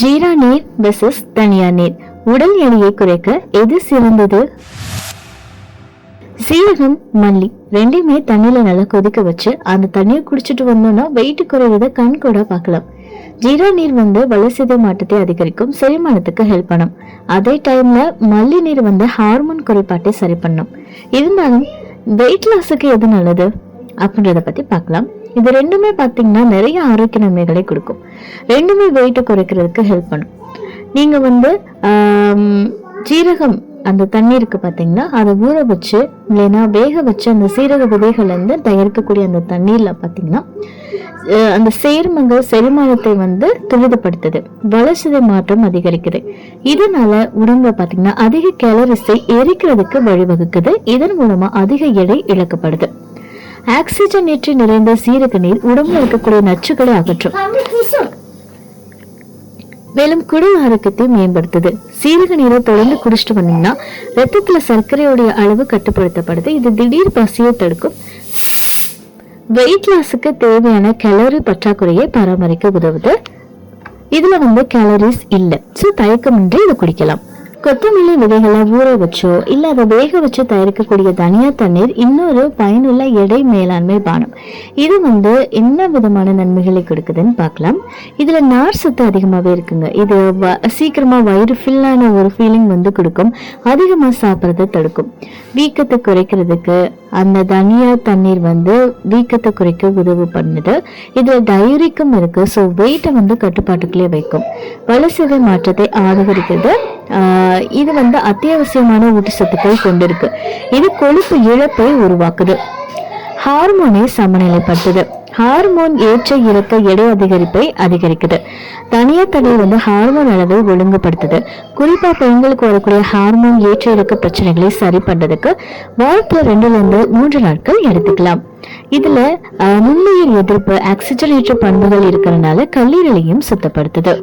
ஜீரா நீர் வெர்சஸ் தனியா நீர். உடல் எடையை குறைக்க எது சிறந்தது? சீரகம் மல்லி ரெண்டையுமே தண்ணியில நல்லா கொதிக்க வச்சு அந்த தண்ணியை குடிச்சிட்டு வந்தோம்னா வெயிட் குறைவதை கண் கூட பார்க்கலாம். ஜீரா நீர் வந்து வளர்சிதை மாற்றத்தை அதிகரிக்கும் செரிமானத்துக்கு ஹெல்ப் பண்ணும். அதே டைம்ல மல்லி நீர் வந்து ஹார்மோன் குறைபாட்டை சரி பண்ணும். இருந்தாலும் வெயிட் லாஸுக்கு எது நல்லது? அப்படின்றத பத்தி பார்க்கலாம். இது ரெண்டுமே பார்த்தீங்கன்னா நிறைய ஆரோக்கிய நன்மைகளை கொடுக்கும். ரெண்டுமே வெயிட்டை குறைக்கிறதுக்கு ஹெல்ப் பண்ணும். நீங்க வந்து சீரகம் அந்த தண்ணி இருக்கு அதை ஊற வச்சு இல்லைன்னா வேக வச்சு அந்த சீரக விதைகள்லேருந்து தயாரிக்கக்கூடிய அந்த தண்ணீர்ல பாத்தீங்கன்னா அஹ், அந்த சேர்மங்கள் செரிமானத்தை வந்து துரிதப்படுத்துது. வளர்ச்சிதை மாற்றம் அதிகரிக்குது. இதனால உடம்புல பாத்தீங்கன்னா அதிக கேலரிஸை எரிக்கிறதுக்கு வழிவகுக்குது. இதன் மூலமா அதிக எடை இழக்கப்படுது. ஆக்சிஜனேற்றி நிறைந்த சீரக நீர் உடம்புல இருக்கக்கூடிய நச்சுக்களை அகற்றும். மேலும் குடல் ஆரோக்கியத்தை மேம்படுத்துது. சீரக நீரை தொடர்ந்து குடிச்சிட்டு வந்தீங்கன்னா ரத்தத்துல சர்க்கரையுடைய அளவு கட்டுப்படுத்தப்படுது. இது திடீர் பசியை தடுக்கும். வெயிட் லாஸுக்கு தேவையான கேலரி பற்றாக்குறையை பராமரிக்க உதவுது. இதுல வந்து கேலரிஸ் இல்ல. சோ தயக்கமின்றி இதை குடிக்கலாம். கொத்தமல்லி விதைகளை ஊற வச்சோ இல்ல அதை வேக வச்சு தயாரிக்கக்கூடிய தனியா தண்ணீர் இன்னொரு பயனுள்ள எடை மேலாண்மை பானம். இது வந்து என்ன விதமான நன்மைகளை கொடுக்குதுன்னு பார்க்கலாம். இதுல நார் சத்து அதிகமாவே இருக்குங்க. இது வ- சீக்கிரமா வயிறு ஃபில்லான ஒரு ஃபீலிங் வந்து கொடுக்கும். அதிகமா சாப்பிட்றத தடுக்கும். வீக்கத்தை குறைக்கிறதுக்கு அந்த தனியா தண்ணீர் வந்து வீக்கத்தை குறைக்க உதவு பண்ணுது. இதுல டயூரிக்கும் இருக்கு. ஸோ வெயிட்டை வந்து கட்டுப்பாட்டுக்குள்ளே வைக்கும். வளர்சிதை மாற்றத்தை ஆதரிக்கிறது. ஆஹ் இது வந்து அத்தியாவசியமான ஊட்டச்சத்துக்கள் கொண்டிருக்கு. இது கொழுப்பு இழப்பை உருவாக்குது. ஹார்மோனை சமநிலைப்படுத்துது. ஹார்மோன் ஏற்ற இறக்க எடை அதிகரிப்பை அதிகரிக்குது. தனியார் தடை வந்து ஹார்மோன் அளவை ஒழுங்குபடுத்துது. குறிப்பா பெண்களுக்கு வரக்கூடிய ஹார்மோன் ஏற்ற இறக்க பிரச்சனைகளை சரி பண்றதுக்கு வாரத்துல ரெண்டுல இருந்து மூன்று நாட்கள் எடுத்துக்கலாம். இதுல ஆஹ், நுண்ணுயிர் எதிர்ப்பு ஆக்சிஜனேற்ற பண்புகள் இருக்கிறதுனால கல்லீரலையும் சுத்தப்படுத்துது.